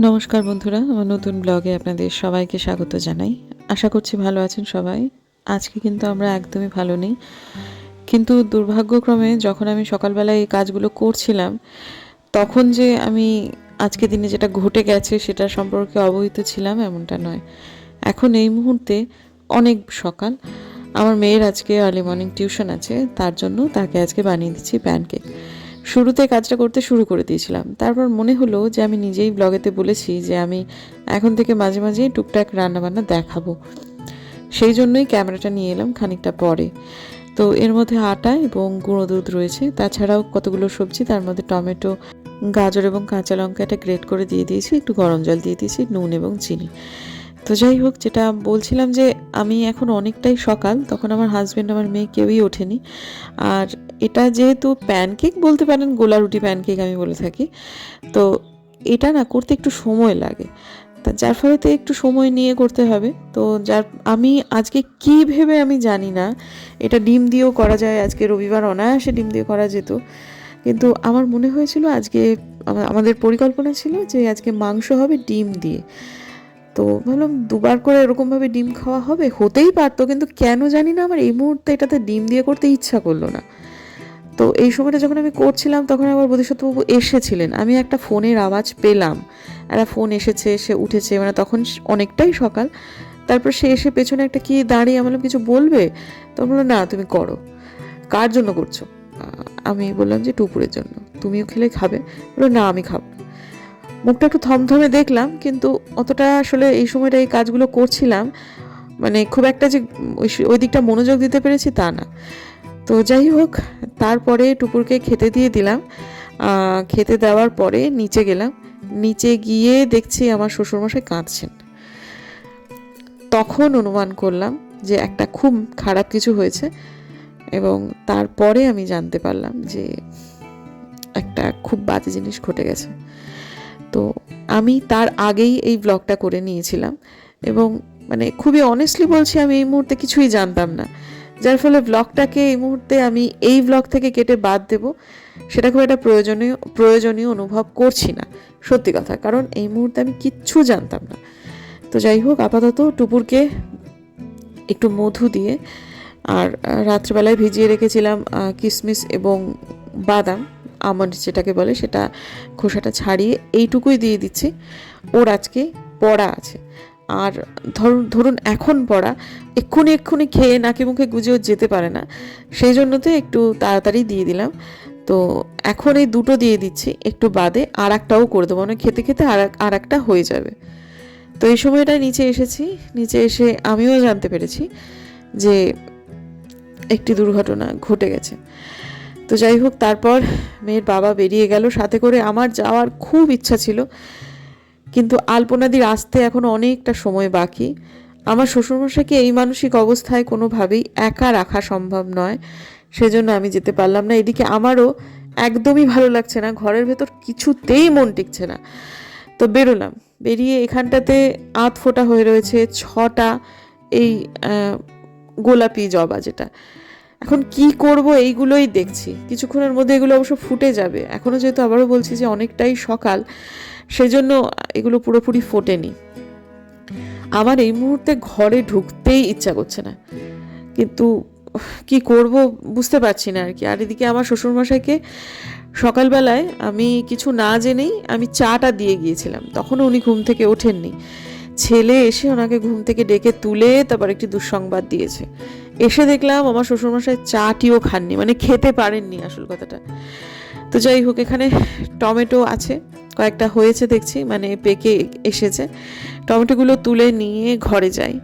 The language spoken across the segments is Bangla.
নমস্কার বন্ধুরা, আমার নতুন ব্লগে আপনাদের সবাইকে স্বাগত জানাই। আশা করছি ভালো আছেন সবাই। আজকে কিন্তু আমরা একদমই ভালো নেই। কিন্তু দুর্ভাগ্যক্রমে যখন আমি সকালবেলায় এই কাজগুলো করছিলাম, তখন যে আমি আজকে দিনে যেটা ঘটে গেছে সেটা সম্পর্কে অবহিত ছিলাম এমনটা নয়। এখন এই মুহূর্তে অনেক সকাল, আমার মেয়ের আজকে আর্লি মর্নিং টিউশন আছে, তার জন্য তাকে আজকে বানিয়ে দিচ্ছি প্যানকেক শুরুতে কাজটা করতে শুরু করে দিয়েছিলাম। তারপর মনে হলো যে আমি নিজেই ব্লগেতে বলেছি যে আমি এখন থেকে মাঝে মাঝে টুকটাক রান্নাবান্না দেখাবো। সেই জন্যই ক্যামেরাটা নিয়ে এলাম খানিকটা পরে। তো এর মধ্যে আটা এবং গুঁড়ো দুধ রয়েছে। তাছাড়াও কতগুলো সবজি, তার মধ্যে টমেটো, গাজর এবং কাঁচা লঙ্কা এটা গ্রেট করে দিয়ে দিয়েছি, একটু গরম জল দিয়ে দিয়েছি, নুন এবং চিনি। তো যাই হোক, যেটা বলছিলাম যে আমি এখন অনেকটাই সকাল, তখন আমার হাজব্যান্ড আমার মেয়ে কেউই ওঠেনি। আর এটা যেহেতু প্যানকেক বলতে পারেন, গোলা রুটি প্যানকেক আমি বলে থাকি, তো এটা না করতে একটু সময় লাগে। তা যার ফলে তো একটু সময় নিয়ে করতে হবে। তো যার, আমি আজকে কি ভেবে আমি জানি না, এটা ডিম দিয়েও করা যায়, আজকে রবিবার অনায়াসে ডিম দিয়ে করা যেত। কিন্তু আমার মনে হয়েছিল আজকে আমাদের পরিকল্পনা ছিল যে আজকে মাংস হবে ডিম দিয়ে। তো ভাবলাম দুবার করে এরকমভাবে ডিম খাওয়া হবে, হতেই পারতো, কিন্তু কেন জানি না আমার এই মুহূর্তে এটাতে ডিম দিয়ে করতে ইচ্ছা করল না। তো এই সময়টা যখন আমি করছিলাম, তখন আবার বোধিসত্ত্ববাবু এসেছিলেন। আমি একটা ফোনের আওয়াজ পেলাম। একটা ফোন এসেছে, সে উঠেছে মানে তখন অনেকটাই সকাল। তারপর সে এসে পেছনে একটা কি দাঁড়িয়ে আমি বললাম, কিছু বলবে? তো বলল, না, তুমি করো। কার জন্য করছ? আমি বললাম যে টুপুরের জন্য। তুমিও খেলে খাবে? বলল, না, আমি খাব মুখটা একটু থমথমে দেখলাম, কিন্তু অতটা আসলে এই সময়টা এই কাজগুলো করছিলাম মানে খুব একটা যে ওই দিকটা মনোযোগ দিতে পেরেছি তা না। তো যাই হোক তারপরে টুকুরকে খেতে দিয়ে দিলাম। খেতে দেওয়ার পরে নিচে গেলাম। নিচে গিয়ে দেখছি আমার শ্বশুরমশাই কাঁদছেন। তখন অনুমান করলাম যে একটা খুব খারাপ কিছু হয়েছে এবং তারপরে আমি জানতে পারলাম যে একটা খুব বাজে জিনিস ঘটে গেছে। তো আমি তার আগেই এই ব্লগটা করে নিয়েছিলাম এবং মানে খুবই অনেস্টলি বলছি আমি এই মুহূর্তে কিছুই জানতাম না। যার ফলে ব্লগটাকে এই মুহূর্তে আমি এই ব্লগ থেকে কেটে বাদ দেব, সেটা খুব একটা প্রয়োজনীয় প্রয়োজনীয় অনুভব করছি না, সত্যি কথা। কারণ এই মুহূর্তে আমি কিচ্ছু জানতাম না। তো যাই হোক, আপাতত টুপুরকে একটু মধু দিয়ে আর রাত্রেবেলায় ভিজিয়ে রেখেছিলাম কিশমিশ এবং বাদাম, আমন্ড যেটাকে বলে, সেটা খোসাটা ছাড়িয়ে এইটুকুই দিয়ে দিচ্ছি। ওর আজকে পড়া আছে। আর ধরুন ধরুন এখন পড়া, এক্ষুনি এক্ষুনি খেয়ে নাকে মুখে গুজেও যেতে পারে না। সেই জন্যতে একটু তাড়াতাড়ি দিয়ে দিলাম। তো এখন এই দুটো দিয়ে দিচ্ছি, একটু বাদে আর একটাও করে দেবো মানে খেতে খেতে আর আর একটা হয়ে যাবে। তো এই সময়টা নিচে এসেছি, নিচে এসে আমিও জানতে পেরেছি যে একটি দুর্ঘটনা ঘটে গেছে। তো যাই হোক, তারপর মেয়ের বাবা বেরিয়ে গেল, সাথে করে আমার যাওয়ার খুব ইচ্ছা ছিল। কিন্তু আলপনাদির আসতে এখন অনেকটা সময় বাকি। আমার শ্বশুরমশাইকে এই মানসিক অবস্থায় কোনোভাবেই একা রাখা সম্ভব নয়, সেজন্য আমি যেতে পারলাম না। এদিকে আমারও একদমই ভালো লাগছে না, ঘরের ভেতর কিছুতেই মন টিকছে না। তো বেরোলাম, বেরিয়ে এখানটাতে আধ ফোটা হয়ে রয়েছে, ছটা এই গোলাপি জবা যেটা। এখন কি করব এইগুলোই দেখছি। কিছুক্ষণের মধ্যে এগুলো অবশ্য ফুটে যাবে। এখনও যেহেতু আবারও বলছি যে অনেকটাই সকাল সেজন্য এগুলো পুরোপুরি ফোটেনি। আমার এই মুহূর্তে ঘরে ঢুকতেই ইচ্ছা করছে না। কিন্তু কি করব বুঝতে পারছি না আর কি। আর এদিকে আমার শ্বশুরমশাইকে সকালবেলায় আমি কিছু না জেনেই আমি চাটা দিয়ে গিয়েছিলাম। তখনও উনি ঘুম থেকে ওঠেননি। ছেলে এসে ওনাকে ঘুম থেকে ডেকে তুলে তারপর একটি দুঃসংবাদ দিয়েছে। এসে দেখলাম আমার শ্বশুরমশাই চাটিও খাননি মানে খেতে পারেননি আসল কথাটা। তো যাই হোক, এখানে টমেটো আছে, কয়েকটা হয়েছে দেখছি মানে পেকে এসেছে। টমেটোগুলো তুলে নিয়ে ঘরে যাই।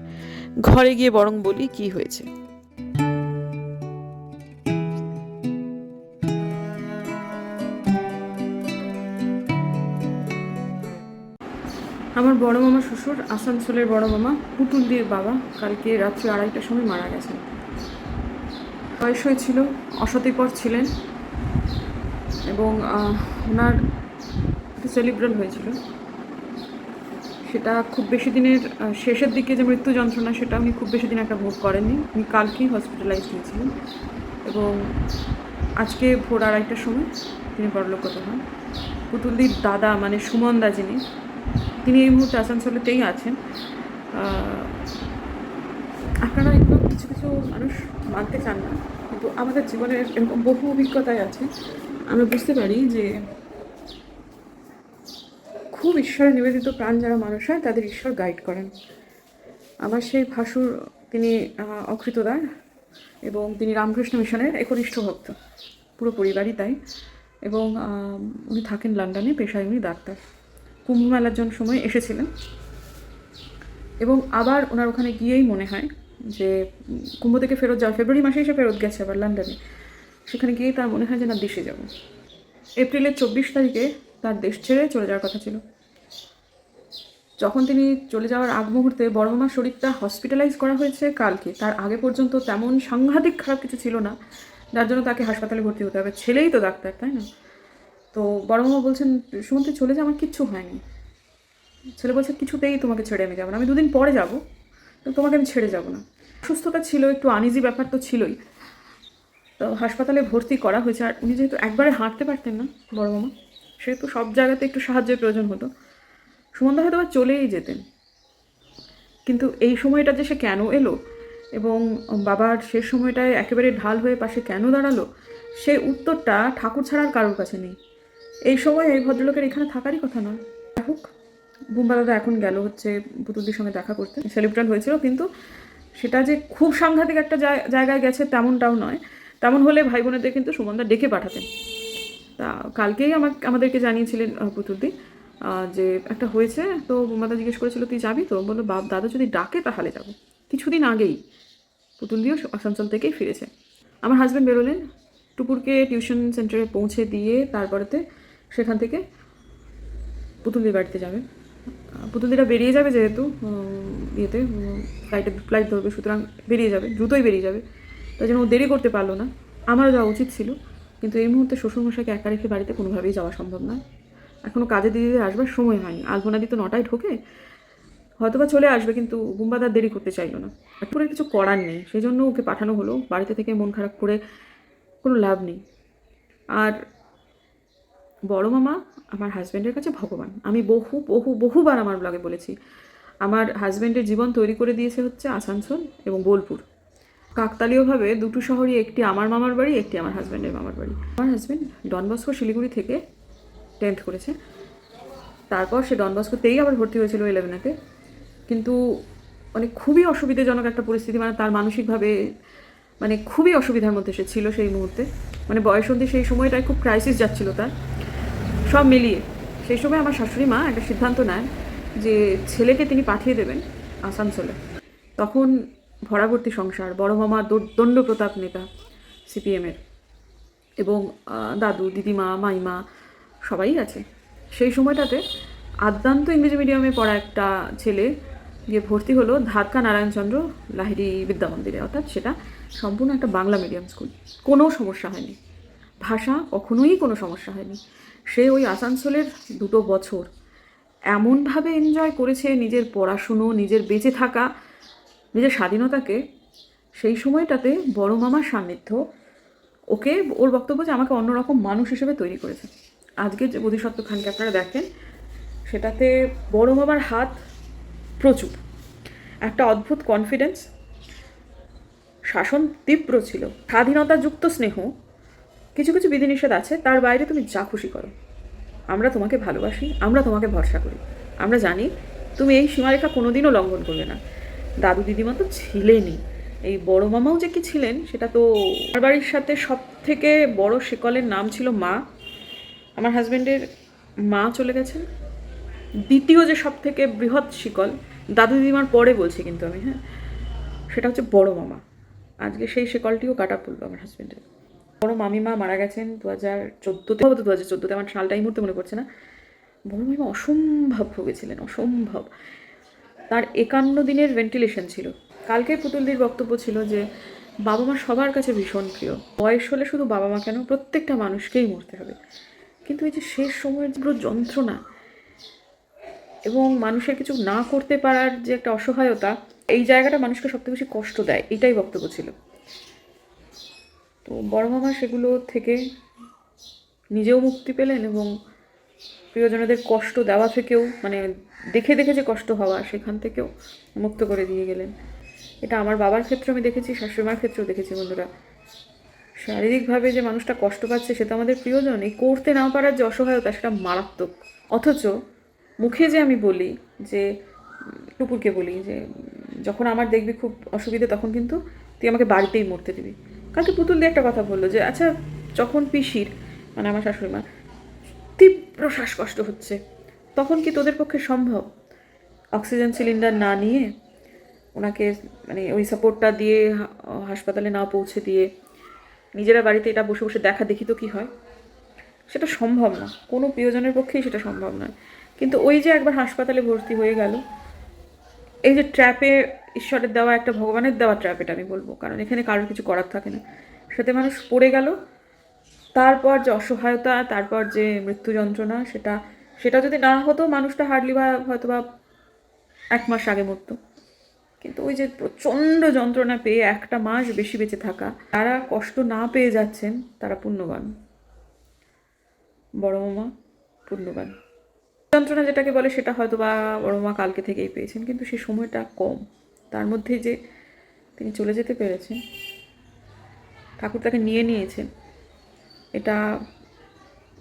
ঘরে গিয়ে বরং বলি কি হয়েছে। আমার বড় মামা শ্বশুর, আসানসোলের বড় মামা, পুতুলদির বাবা, কালকে রাত্রি আড়াইটার সময় মারা গেছেন। বয়স হয়েছিল, অসতিপর ছিলেন। এবং ওনার একটা সেলিব্রাল হয়েছিল। সেটা খুব বেশি দিনের শেষের দিকে যে মৃত্যু যন্ত্রণা, সেটা উনি খুব বেশি দিন একটা ভোগ করেননি। উনি কালকেই হসপিটালাইজ হয়েছিলেন এবং আজকে ভোর আড়াইটার সময় তিনি পরলোকগত হন। পুতুলদির দাদা মানে সুমন দা যিনি, তিনি এই মুহূর্তে আসানসোলেতেই আছেন। আপনারা এগুলো কিছু কিছু মানুষ মানতে চান না, কিন্তু আমাদের জীবনের এরকম বহু অভিজ্ঞতায় আছে। আমরা বুঝতে পারি যে খুব ঈশ্বরে নিবেদিত প্রাণ যারা মানুষ হয়, তাদের ঈশ্বর গাইড করেন। আমার সেই ভাসুর, তিনি অকৃতদার এবং তিনি রামকৃষ্ণ মিশনের একনিষ্ঠ ভক্ত। পুরো পরিবারই তাই এবং উনি থাকেন লন্ডনে, পেশায় উনি ডাক্তার। কুম্ভ মেলার জন্য সময় এসেছিলেন এবং আবার ওনার ওখানে গিয়েই মনে হয় যে, কুম্ভ থেকে ফেরত যাওয়া, ফেব্রুয়ারি মাসে এসে ফেরত গেছে আবার লন্ডনে। সেখানে গিয়েই তার মনে হয় যে, না, দেশে যাব। এপ্রিলের চব্বিশ তারিখে তার দেশ ছেড়ে চলে যাওয়ার কথা ছিল। যখন তিনি চলে যাওয়ার আগ মুহূর্তে বড় মামার শরীরটা হসপিটালাইজ করা হয়েছে কালকে, তার আগে পর্যন্ত তেমন সাংঘাতিক খারাপ কিছু ছিল না, যার জন্য তাকে হাসপাতালে ভর্তি হতে হবে। ছেলেই তো ডাক্তার, তাই না? তো বড় মামা বলছেন, সুমন্তে, চলে যা, আমার কিচ্ছু হয়নি। ছেলে বলছে, কিছুতেই তোমাকে ছেড়ে আমি যাব না। আমি দুদিন পরে যাব তো তোমাকে আমি ছেড়ে যাব না। অসুস্থতা ছিল, একটু আনিজি ব্যাপার তো ছিলই। তো হাসপাতালে ভর্তি করা হয়েছে। আর উনি যেহেতু একবারে হাঁটতে পারতেন না, বড় মামা, সেহেতু সব জায়গাতে একটু সাহায্যের প্রয়োজন হতো। সুমনদা হয়তো বা চলেই যেতেন। কিন্তু এই সময়টা যে সে কেন এলো এবং বাবার শেষ সময়টায় একেবারে ঢাল হয়ে পাশে কেন দাঁড়াল সেই উত্তরটা ঠাকুর ছাড়ার কারোর কাছে নেই। এই সময় এই ভদ্রলোকের এখানে থাকারই কথা নয়। হোক, বুম্বা দাদা এখন গেল হচ্ছে পুতুলদির সঙ্গে দেখা করতে। সেলিব্রেট হয়েছিল, কিন্তু সেটা যে খুব সাংঘাতিক একটা জায়- জায়গায় গেছে তেমনটাও নয়। তেমন হলে ভাই বোনেদের কিন্তু সুমনদা ডেকে পাঠাতেন। তা কালকেই আমাকে আমাদেরকে জানিয়েছিলেন পুতুলদি যে একটা হয়েছে, তো মাতা জিজ্ঞেস করেছিল, তুই যাবি তো? বলল, বাপ, দাদা যদি ডাকে তাহলে যাব। কিছুদিন আগেই পুতুল দিও আসানসোল থেকেই ফিরেছে। আমার হাজব্যান্ড বেরোলেন টুকুরকে টিউশন সেন্টারে পৌঁছে দিয়ে তারপরেতে সেখান থেকে পুতুলদির বাড়িতে যাবে। পুতুলদিরা বেরিয়ে যাবে যেহেতু ইয়েতে ফ্লাইটে ফ্লাইট ধরবে, সুতরাং বেরিয়ে যাবে, দ্রুতই বেরিয়ে যাবে। তাই জন্য ও দেরি করতে পারল না। আমারও যাওয়া উচিত ছিল, কিন্তু এই মুহূর্তে শ্বশুরমশাইকে একা রেখে বাড়িতে কোনোভাবেই যাওয়া সম্ভব নয়। এখনও কাজে দিদিদের আসবার সময় হয়নি। আলপনাদি তো নটায় ঢোকে, হয়তোবা চলে আসবে, কিন্তু বুম্বাদার দেরি করতে চাইলো না। একটুরে কিছু করার নেই সেই জন্য ওকে পাঠানো হলো। বাড়িতে থেকে মন খারাপ করে কোনো লাভ নেই। আর বড় মামা আমার হাজব্যান্ডের কাছে ভগবান। আমি বহু বহু, বহুবার আমার ব্লগে বলেছি, আমার হাজব্যান্ডের জীবন তৈরি করে দিয়েছে হচ্ছে আসানসোল এবং বোলপুর। কাকতালীয়ভাবে দুটো শহরই, একটি আমার মামার বাড়ি, একটি আমার হাজব্যান্ডের মামার বাড়ি। আমার হাজব্যান্ড ডনবস্কো, শিলিগুড়ি থেকে টেন্থ করেছে। তারপর সে ডনবস্কোতেই আবার ভর্তি হয়েছিল ইলেভেনেতে কিন্তু মানে খুবই অসুবিধাজনক একটা পরিস্থিতি মানে তার মানসিকভাবে মানে খুবই অসুবিধার মধ্যে সে ছিল সেই মুহূর্তে। মানে বয়স বয়সন্ধি সেই সময়টায় খুব ক্রাইসিস যাচ্ছিল তার। সব মিলিয়ে সেই সময় আমার শাশুড়ি মা একটা সিদ্ধান্ত নেন যে ছেলেকে তিনি পাঠিয়ে দেবেন আসানসোলে। তখন ভরাভর্তি সংসার, বড় মামা দণ্ড প্রতাপ নেতা, সিপিএমের এবং দাদু, দিদিমা, মাইমা সবাই আছে। সেই সময়টাতে আদ্যান্ত ইংরেজি মিডিয়ামে পড়া একটা ছেলে গিয়ে ভর্তি হলো ধারকা নারায়ণচন্দ্র লাহিড়ি বিদ্যা মন্দিরে অর্থাৎ সেটা সম্পূর্ণ একটা বাংলা মিডিয়াম স্কুল। কোনো সমস্যা হয়নি। ভাষা কখনোই কোনো সমস্যা হয়নি। সে ওই আসানসোলের দুটো বছর এমনভাবে এনজয় করেছে নিজের পড়াশুনো, নিজের বেঁচে থাকা নিজের স্বাধীনতাকে সেই সময়টাতে বড় মামার সান্নিধ্য, ওকে ওর বক্তব্য যে আমাকে অন্যরকম মানুষ হিসেবে তৈরি করেছে। আজকে যে বোধিসত্ত্ব খানকে আপনারা দেখেন, সেটাতে বড় মামার হাত প্রচুর। একটা অদ্ভুত কনফিডেন্স শাসন তীব্র ছিল। স্বাধীনতাযুক্ত স্নেহ, কিছু কিছু বিধিনিষেধ আছে, তার বাইরে তুমি যা খুশি করো। আমরা তোমাকে ভালোবাসি, আমরা তোমাকে ভরসা করি। আমরা জানি তুমি এই সীমারেখা কোনোদিনও লঙ্ঘন করবে না। দাদু দিদিমা তো ছিলেনই। এই বড় মামাও যে কি ছিলেন, সেটা তো আমার বাড়ির সাথে সব থেকে বড় শিকলের নাম ছিল মা। আমার হাজব্যান্ডের মা চলে গেছেন। দ্বিতীয় যে সব থেকে বৃহৎ শিকল, দাদু দিদিমার পরে বলছি কিন্তু আমি হ্যাঁ? সেটা হচ্ছে বড় মামা। আজকে সেই শিকলটিও কাটা পড়ল আমার হাজব্যান্ডের বড় মামিমা মারা গেছেন দু হাজার চোদ্দোতে। হয়তো দু হাজার চোদ্দোতে, আমার সালটা এই মুহূর্তে মনে পড়ছে না। বড় মামিমা অসম্ভব ভুগেছিলেন অসম্ভব। তার একান্ন দিনের ভেন্টিলেশন ছিল। কালকে পুতুলদির বক্তব্য ছিল যে বাবা মা সবার কাছে ভীষণ প্রিয়। বয়স হলে শুধু বাবা মা কেন, প্রত্যেকটা মানুষকেই মরতে হবে। কিন্তু এই যে শেষ সময়ের পুরো যন্ত্রণা এবং মানুষের কিছু না করতে পারার যে একটা অসহায়তা, এই জায়গাটা মানুষকে সবথেকে বেশি কষ্ট দেয়, এটাই বক্তব্য ছিল। তো বড় মামা সেগুলো থেকে নিজেও মুক্তি পেলেন এবং প্রিয়জনদের কষ্ট দেওয়া থেকেও মানে দেখে দেখে যে কষ্ট হওয়া, সেখান থেকেও মুক্ত করে দিয়ে গেলেন। এটা আমার বাবার ক্ষেত্রে আমি দেখেছি, শাশুড়িমার ক্ষেত্রেও দেখেছি বন্ধুরা। শারীরিকভাবে যে মানুষটা কষ্ট পাচ্ছে সেটা আমাদের প্রিয়জন। এই করতে না পারার যে অসহায়তা, সেটা মারাত্মক। অথচ মুখে যে আমি বলি, যে টুকুরকে বলি, যে, যখন আমার দেখবি খুব অসুবিধে, তখন কিন্তু তুই আমাকে বাড়িতেই মরতে দিবি। কালকে পুতুল দিয়ে একটা কথা বলল যে আচ্ছা যখন পিসির মানে আমার শাশুড়ি মা তীব্র শ্বাসকষ্ট হচ্ছে। তখন কি তোদের পক্ষে সম্ভব? অক্সিজেন সিলিন্ডার না নিয়ে ওনাকে মানে ওই সাপোর্টটা দিয়ে হাসপাতালে না পৌঁছে দিয়ে নিজেরা বাড়িতে এটা বসে বসে দেখা, দেখি তো কী হয়। সেটা সম্ভব না। কোনো প্রিয়জনের পক্ষেই সেটা সম্ভব নয়। কিন্তু ওই যে একবার হাসপাতালে ভর্তি হয়ে গেল, এই যে ট্র্যাপে ঈশ্বরের দেওয়া একটা, ভগবানের দেওয়া ট্র্যাপ, এটা আমি বলব। কারণ এখানে কারোর কিছু করার থাকে না। সাথে মানুষ পড়ে গেল তারপর যে অসহায়তা, তারপর যে মৃত্যু যন্ত্রণা, সেটা সেটা যদি না হতো, মানুষটা হার্ডলি বা হয়তো বা এক মাস আগে মরতো। কিন্তু ওই যে প্রচণ্ড যন্ত্রণা পেয়ে একটা মাস বেশি বেঁচে থাকা তারা কষ্ট না পেয়ে যাচ্ছেন, তারা পুণ্যবান। বড় মামা পুণ্যবান। যন্ত্রণা যেটাকে বলে, সেটা হয়তো বা বড় মা কালকে থেকেই পেয়েছেন, কিন্তু সেই সময়টা কম। তার মধ্যে যে তিনি চলে যেতে পেরেছেন, ঠাকুর তাকে নিয়ে নিয়েছেন।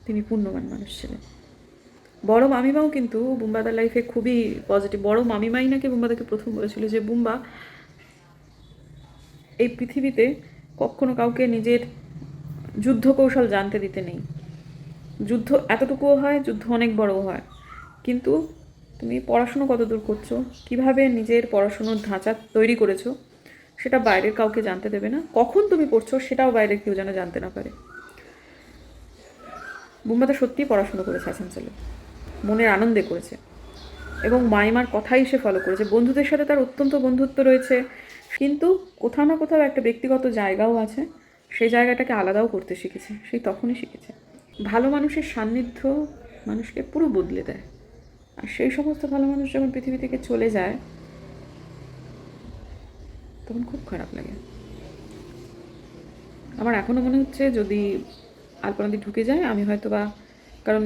তিনি পুণ্যবান মানুষ ছিলেন। বড় মামিমাও কিন্তু বুম্বাদার লাইফে খুবই পজিটিভ বড় মামিমাই নাকি বুম্বাদাকে প্রথম বলেছিল যে, বুম্বা, এই পৃথিবীতে কখনো কাউকে নিজের যুদ্ধ কৌশল জানতে দিতে নেই। যুদ্ধ এতটুকুও হয়, যুদ্ধ অনেক বড়ও হয়। কিন্তু তুমি পড়াশুনো কত দূর করছ? কীভাবে নিজের পড়াশুনোর ধাঁচা তৈরি করেছ? সেটা বাইরের কাউকে জানতে দেবে না। কখন তুমি পড়ছো সেটাও বাইরের কেউ যেন জানতে না পারে। বুম্বাদা সত্যিই পড়াশুনো করেছে আসানসোলে। মনের আনন্দে করেছে। এবং মাইমার কথাই সে ফলো করেছে। বন্ধুদের সাথে তার অত্যন্ত বন্ধুত্ব রয়েছে। কিন্তু কোথাও না কোথাও একটা ব্যক্তিগত জায়গাও আছে। সেই জায়গাটাকে আলাদাও করতে শিখেছে। সেই তখনই শিখেছে। ভালো মানুষের সান্নিধ্য মানুষকে পুরো বদলে দেয়। আর সেই সমস্ত ভালো মানুষ যখন পৃথিবী থেকে চলে যায়, তখন খুব খারাপ লাগে। আমার এখনও মনে হচ্ছে যদি আলপনাদি ঢুকে যায় আমি হয়তো বা কারণ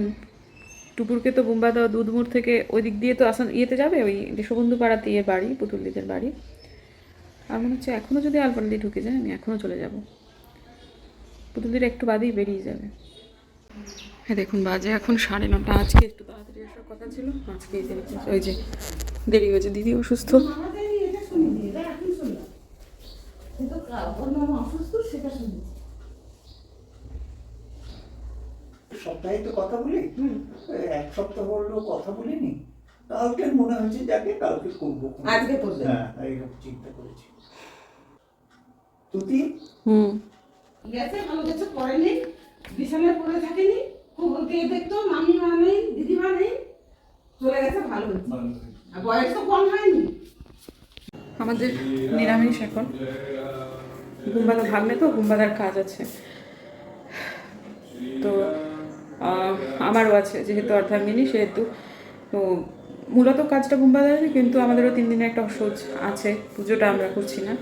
টুপুরকে তো বুম্বাদা দুধমুর থেকে ওই দিক দিয়ে তো আসান ইয়েতে যাবে ওই দেশবন্ধু পাড়াতে ইয়ে বাড়ি পুতুলদিদের বাড়ি। আর মনে হচ্ছে এখনও যদি আলপনাদি ঢুকে যায় আমি এখনও চলে যাব। পুতুলদির একটু বাদেই বেরিয়ে যাবে। হ্যাঁ দেখুন বাজে এখন সাড়ে নটা আজকে একটু তাড়াতাড়ি আসার কথা ছিল আজকে ওই যে দেরি হয়েছে দিদি অসুস্থ। সপ্তাহে তো কথা বলি। এক সপ্তাহ হলো কথা বলিনি। কালকে মনে হচ্ছে যাকে কালকে করব আজকে করবে? হ্যাঁ এইরকম চিন্তা করেছি। তুই হুম। গেছে ভালো কিছু করেনি বিছানায় পড়ে থাকেনি খুব কে দেখতো মামি মা নেই দিদিমা নেই চলে গেছে ভালো হয়েছে। আর বয়স তো কম হয়নি। আমাদের নিরামিষ এখন। গুম্বাদা ভাগ্নে তো গুম্বাদার কাজ আছে। তো আমারও আছে যেহেতু অর্ধাঙ্গিনী সেহেতু তো মূলত কাজটা বোম্বাদারের কিন্তু আমাদেরও তিন দিনে একটা অসহ আছে পুজোটা আমরা করছি না।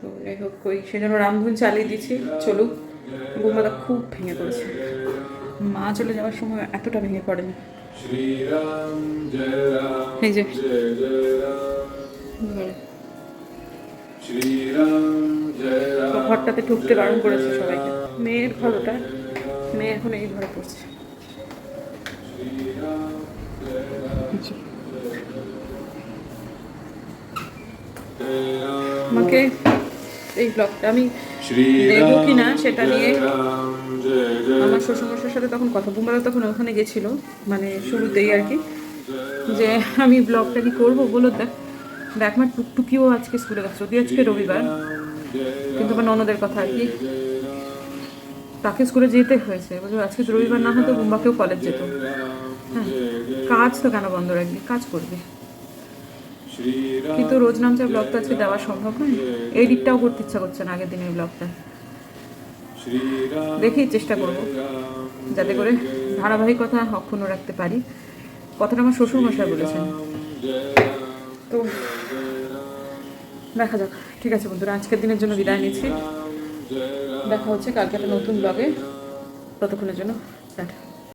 তো যাই হোক ওই সেজন্য রামধুন চালিয়ে দিচ্ছি চলুক বোম্বাদা খুব ভেঙে পড়েছে। মা চলে যাওয়ার সময় এতটা ভেঙে পড়েনি। এই যে। ঘরটাতে ঢুকতে বারণ করেছে সবাইকে। মেয়ের ঘরটা মেয়ে এখন এই ঘরে পড়ছে। আমাকে এই ব্লগটা আমি দেখব কি না সেটা নিয়ে আমার শ্বশুরমশার সাথে তখন কথা বুমরা তখন ওখানে গেছিল মানে শুরুতেই আর কি, যে আমি ব্লগটা কি করব বলো দেখ। দেখ, আমার টুকটুকিও আজকে স্কুলে গেছে, যদি আজকে রবিবার, কিন্তু আমার ননদের কথা আর কি। তাকে স্কুলে যেতে হয়েছে। বলছে, আজকে রবিবার না হতো বুম্বাকেও কলেজ যেত হ্যাঁ কাজ তো কেন বন্ধ রাখবি? কাজ করবি। কিন্তু রোজ নামচা ব্লগটা আজকে দেওয়া সম্ভব নয় এডিটটাও করতে ইচ্ছা করছে না আগের দিনের ব্লগটা দেখি, চেষ্টা করব। যাতে করে ধারাবাহিকতা অক্ষুণ্ণ রাখতে পারি। কথাটা আমার শ্বশুরমশাই বলেছেন। তো দেখা যাক। ঠিক আছে বন্ধুরা, আজকের দিনের জন্য বিদায় নিচ্ছি। দেখা হচ্ছে কালকে একটা নতুন ব্লগে ততক্ষণের জন্য টাটা।